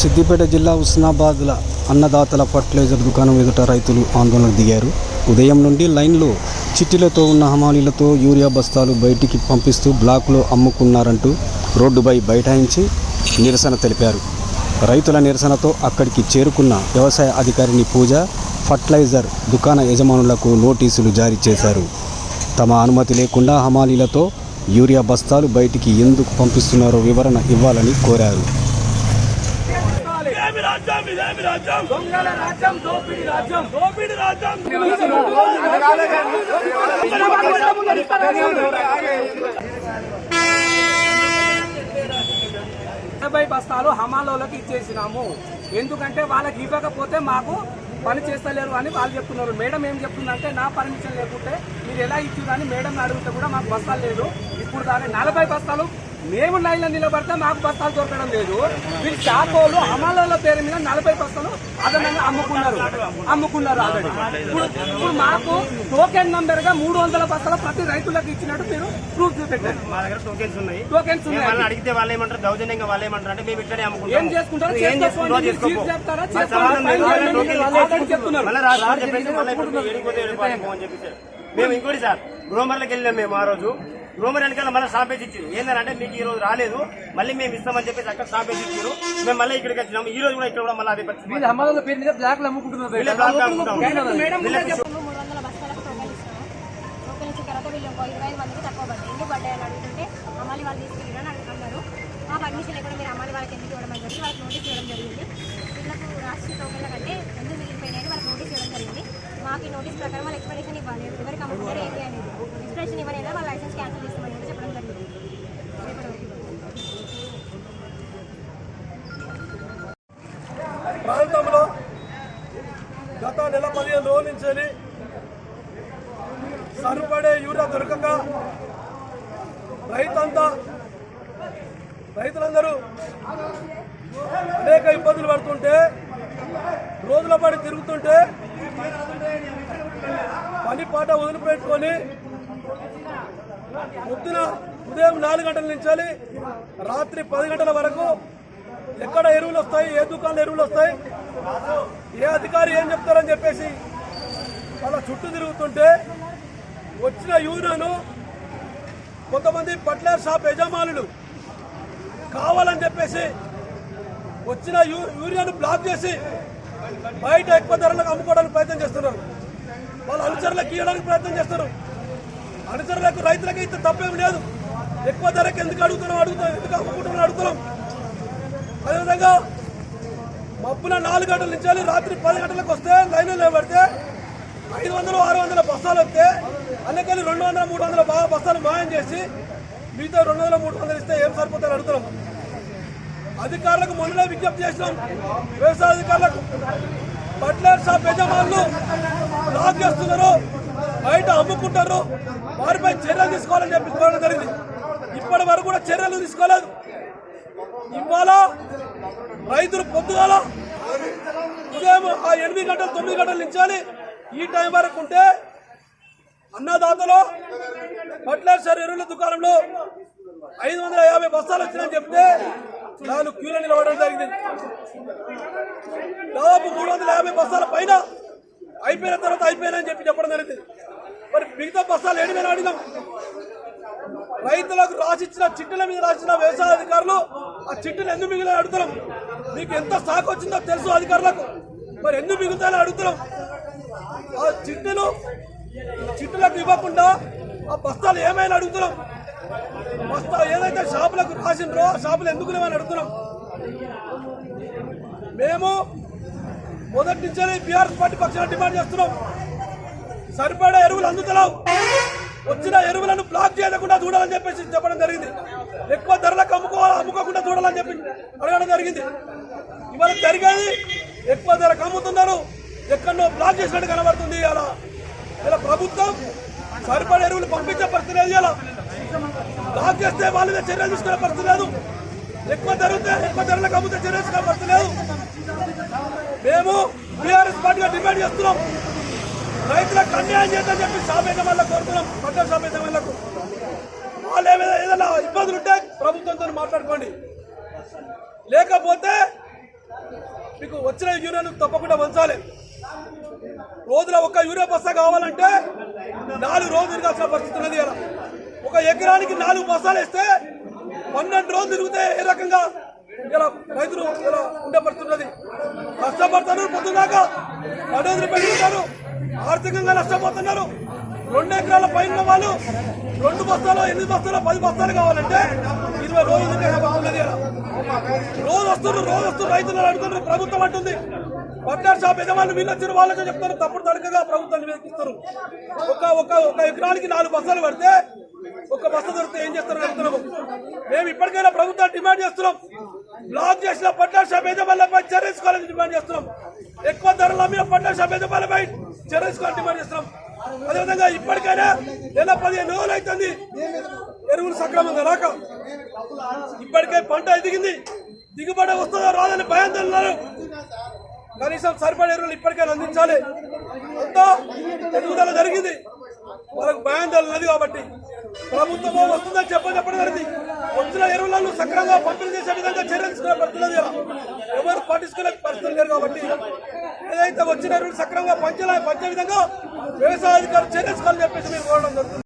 సిద్దిపేట జిల్లా ఉస్నాబాద్ల అన్నదాతల ఫర్టిలైజర్ దుకాణం ఎదుట రైతులు ఆందోళనకు దిగారు. ఉదయం నుండి లైన్లో చిట్టిలతో ఉన్న హమాలీలతో యూరియా బస్తాలు బయటికి పంపిస్తూ బ్లాక్లో అమ్ముకున్నారంటూ రోడ్డుపై బైఠాయించి నిరసన తెలిపారు. రైతుల నిరసనతో అక్కడికి చేరుకున్న వ్యవసాయ అధికారిని పూజ ఫర్టిలైజర్ దుకాణ యజమానులకు నోటీసులు జారీ చేశారు. తమ అనుమతి లేకుండా హమాలీలతో యూరియా బస్తాలు బయటికి ఎందుకు పంపిస్తున్నారో వివరణ ఇవ్వాలని కోరారు. రాజ్యం. ఇదేమి రాజ్యం దొంగల రాజ్యం దోపిడి రాజ్యం. దోపిడి రాజ్యం. ఎనభై బస్తాలు హమాలోలకు ఇచ్చేసినాము. ఎందుకంటే వాళ్ళకి ఇవ్వకపోతే మాకు పని చేస్తలేరు అని వాళ్ళు చెప్తున్నారు. మేడం ఏం చెప్తుందంటే నా పర్మిషన్ లేకుంటే మీరు ఎలా ఇచ్చిందని మేడం అడిగితే కూడా మాకు బస్తాలు లేదు. ఇప్పుడు దాని నలభై బస్తాలు మేము లైన్లో నిలబడితే మాకు బస్తాలు దొరకడం లేదు. వీళ్ళు షాపోలు హమాలోల పేరు మీద నలభై బస్తాలు అదనంగా అమ్ముకున్నారు. అమ్ముకున్నారు ఆల్రెడీ. ఇప్పుడు ఇప్పుడు మాకు టోకెన్ నంబర్గా మూడు వందల బస్తాలు ప్రతి రైతులకు ఇచ్చినట్టు మీరు ప్రూఫ్ చూపెట్టారు. మా దగ్గర టోకెన్స్ ఉన్నాయి. టోకెన్స్ ఉన్నాయి. అడిగితే వాళ్ళు ఏమంటారు? దౌర్జన్యంగా వాళ్ళు ఏమంటారు? అంటే మేము ఇక్కడే అమ్ముకుంటాం ఏం చేసుకుంటారో. చెప్తారా? చెప్తున్నారు. మేము ఇంకోటి సార్ గ్రోమర్లకు వెళ్ళాం మేము ఆ రోజు. గ్రోమర్ వెనకాల మళ్ళీ స్టాపేజ్ ఇచ్చారు. ఏంటంటే మీకు ఈ రోజు రాలేదు మళ్ళీ మేము ఇస్తామని చెప్పేసి అక్కడ స్టాపేజ్ ఇచ్చారు. మేము మళ్ళీ ఇక్కడికి వచ్చినాము. ఈ రోజు కూడా ఇక్కడ కూడా మళ్ళీ అదే పరిస్థితి వీళ్ళు హమాలోల పేరు మీద బ్లాక్ అమ్ముకుంటున్నారు అమ్మాలి వాళ్ళు తీసుకెళ్ళారని అడుగుతున్నారు. మా పర్మిషన్ లేకుండా మీరు అమ్మాలి వాళ్ళకి ఎందుకు ఇవ్వడం అని చెప్పి వాళ్ళకి నోటీస్ ఇవ్వడం జరిగింది. వీళ్ళకు రాష్ట్రీయ టోకెన్ల కంటే ఎందుకు మిగిలిపోయినాయని వాళ్ళకి నోటీస్ ఇవ్వడం జరిగింది. మాకు ఈ నోటీస్ ప్రకారం వాళ్ళు ఎక్స్ప్లెనేషన్ ఇవ్వాలి. ఎవరికి అమ్ముకుంటారు ఏంటి అనేది. ఎక్స్ప్లెనేషన్ లైసెన్స్ క్యాన్సిల్ చేస్తామని కూడా చెప్పడం జరిగింది ప్రాంతంలో గత నెల పదిహేను రోజుల నుంచి సరిపడే యూరియా దొరకక రైతంతా రైతులందరూ అనేక ఇబ్బందులు పడుతుంటే రోజుల పాటు తిరుగుతుంటే పని పాట వదిలిపెట్టుకొని పొద్దున ఉదయం నాలుగు గంటల నుంచి రాత్రి పది గంటల వరకు ఎక్కడ ఎరువులు వస్తాయి ఏ దుకాణంలో ఎరువులు వస్తాయి ఏ అధికారి ఏం చెప్తారని చెప్పేసి అలా చుట్టూ తిరుగుతుంటే వచ్చిన యూరియాను కొంతమంది పట్లేర్ షాప్ యజమానులు కావాలని చెప్పేసి వచ్చిన యూ యూరియాను బ్లాక్ చేసి బయట ఎక్కువ ధరలకు అమ్ముకోవడానికి ప్రయత్నం చేస్తున్నారు. వాళ్ళ అనుచరులకు ఇవ్వడానికి ప్రయత్నం చేస్తున్నారు. అనుచరులకు రైతులకు ఇంత తప్పేం లేదు. ఎక్కువ ధరకి ఎందుకు అడుగుతున్నాం? అడుగుతాం ఎందుకు అమ్ముకుంటున్నాం? అడుగుతున్నాం. అదేవిధంగా మబ్బున నాలుగు గంటల నుంచి రాత్రి పది గంటలకు వస్తే లైన్లో నిలబడితే ఐదు వందలు ఆరు వందల బస్తాలు వస్తే అందుకని రెండు వందల మూడు వందల బాగా బస్తాలు మాయం చేసి మిగతా రెండు వందల మూడు వందలు ఇస్తే ఏం సరిపోతారు అడుగుతున్నాం. అధికారులకు మొన్ననే విజ్ఞప్తి చేసినాం. వ్యవసాయ అధికారులకు బట్లర్ షాప్ యజమానులు లాక్ చేస్తున్నారు. బయట అమ్ముకుంటారు. వారిపై చర్యలు తీసుకోవాలని చెప్పి కోరడం జరిగింది. ఇప్పటి వరకు కూడా చర్యలు తీసుకోలేదు. ఇవాళ రైతులు పొద్దుగాల ఉదయం ఆ ఎనిమిది గంటలు తొమ్మిది గంటలు నించాలి ఈ టైం వరకు ఉంటే అన్నదాతలో బట్లర్ ఎరువుల దుకాణంలో ఐదు వందల యాభై బస్తాలు వచ్చినాయని చెప్తే నాలుగు క్యూలో నిలబడడం జరిగింది. దాదాపు మూడు వందల యాభై బస్తాల పైన అయిపోయిన తర్వాత అయిపోయినాయని చెప్పి చెప్పడం జరిగింది. మరి మిగతా బస్తాలు ఏడు వేలు అడిగినాం? రైతులకు రాసిచ్చిన చిట్టుల మీద రాసిన వ్యవసాయ అధికారులు ఆ చిట్టులు ఎందుకు మిగిలిన అడుగుతున్నాం? మీకు ఎంత స్టాక్ వచ్చిందో తెలుసు అధికారులకు. మరి ఎందుకు మిగులుతాయని అడుగుతున్నాం. ఆ చిట్టులు చిట్టులకు ఇవ్వకుండా ఆ బస్తాలు ఏమైనా అడుగుతున్నాం. బస్తా ఏదైతే షాపులకు రాసిండ్రో ఆ షాపులు ఎందుకు లేవని అడుగుతున్నాం. మేము మొదటి నుంచే బీఆర్ఎస్ పార్టీ పక్షాన డిమాండ్ చేస్తున్నాం. సరిపడా ఎరువులు అందుతలేవు. వచ్చిన ఎరువులను బ్లాక్ చేయకుండా చూడాలని చెప్పేసి చెప్పడం జరిగింది. ఎక్కువ ధరలకు అమ్ముకోవాలి అమ్ముకోకుండా చూడాలని చెప్పి అడగడం జరిగింది. ఇవాళ జరిగేది ఎక్కువ ధరకు అమ్ముతున్నారు. ఎక్కడో బ్లాక్ చేసినట్టు కనబడుతుంది ఇలా ఇలా ప్రభుత్వం సరిపడే ఎరువులు పంపించే పరిస్థితి లేదు ఇలా బ్లాక్ చేస్తే వాళ్ళ మీద చర్యలు తీసుకునే పరిస్థితి లేదు. ఎక్కువ ధరతే ఎక్కువ ధరలకు అమ్ముతే చర్యలు తీసుకునే పరిస్థితి లేదు. మేము బీఆర్ఎస్ పార్టీగా డిమాండ్ చేస్తున్నాం. రైతులకు అన్యాయం చేద్దని చెప్పి షాపేట వల్ల కోరుతున్నాం. పంట షాపేట వాళ్ళకు వాళ్ళు ఏమైనా ఏదైనా ఇబ్బందులు ఉంటే ప్రభుత్వంతో మాట్లాడుకోండి. లేకపోతే మీకు వచ్చిన యూరియాను తప్పకుండా పంచాలి రోజుల ఒక యూరియా బస్తా కావాలంటే నాలుగు రోజులు తిరగాల్సిన పరిస్థితి ఉన్నది ఇలా ఒక ఎకరానికి నాలుగు బస్తాలు వేస్తే పన్నెండు రోజులు తిరిగితే ఏ రకంగా ఇలా రైతులు ఇలా ఉండే పరిస్థితి ఉన్నది కష్టపడతారు పొద్దున్నాక పదోజులు పెట్టుకుంటారు ఆర్థికంగా నష్టపోతున్నారు. రెండు ఎకరాల పైన వాళ్ళు రెండు బస్తాలు ఎనిమిది బస్తాలు పది బస్తాలు కావాలంటే ఇరవై రోజులు రోజు వస్తున్నారు రోజు వస్తున్నారు. రైతులు అడుగుతున్నారు ప్రభుత్వం అంటుంది. పట్టారు షాప్ యజమాని వీళ్ళు వచ్చిన వాళ్ళకే చెప్తారు. తప్పుడు తడకగా ప్రభుత్వాన్ని నివేదిస్తారు ఒక ఒక ఒక ఎకరానికి నాలుగు బస్తాలు పడితే ఒక బస్సు దొరికితే ఏం చేస్తారు అడుగుతున్నాము మేము ఇప్పటికైనా ప్రభుత్వాన్ని డిమాండ్ చేస్తున్నాం. బ్లాక్ చేసిన పట్టారు షాప్ యజమానులపై చర్య డిమాండ్ చేస్తున్నాం. ఎక్కువ ధరల మీద పట్టారు షాప్ యజమానులపై చర్య డిమాండ్ చేస్తున్నాం. అదేవిధంగా ఇప్పటికైనా నెల పదిహేను రోజులు అవుతుంది. ఎరువులు సక్రమంగా రాక. ఇప్పటికే పంట ఎదిగింది. దిగుబడి వస్తుందో రాదని భయంతో ఉన్నారు కనీసం సరిపడే ఎరువులు ఇప్పటికైనా అందించాలి. అంతా ఎదుగుదల జరిగింది. వాళ్ళకు భయాందోళన ఉన్నది కాబట్టి ప్రభుత్వం వస్తుందని చెప్పని చెప్పడం జరిగింది. వచ్చిన ఎరువులను సక్రమంగా పంపిణీ చేసే విధంగా చర్యలు తీసుకునే పరిస్థితులు లేదు. ఎవరు పట్టించుకునే పరిస్థితులు లేరు కాబట్టి ఏదైతే వచ్చిన ఎరువులు సక్రమంగా పంచాలి పంచే విధంగా వ్యవసాయ అధికారులు చర్యలు చెప్పేసి మేము కోరడం జరుగుతుంది.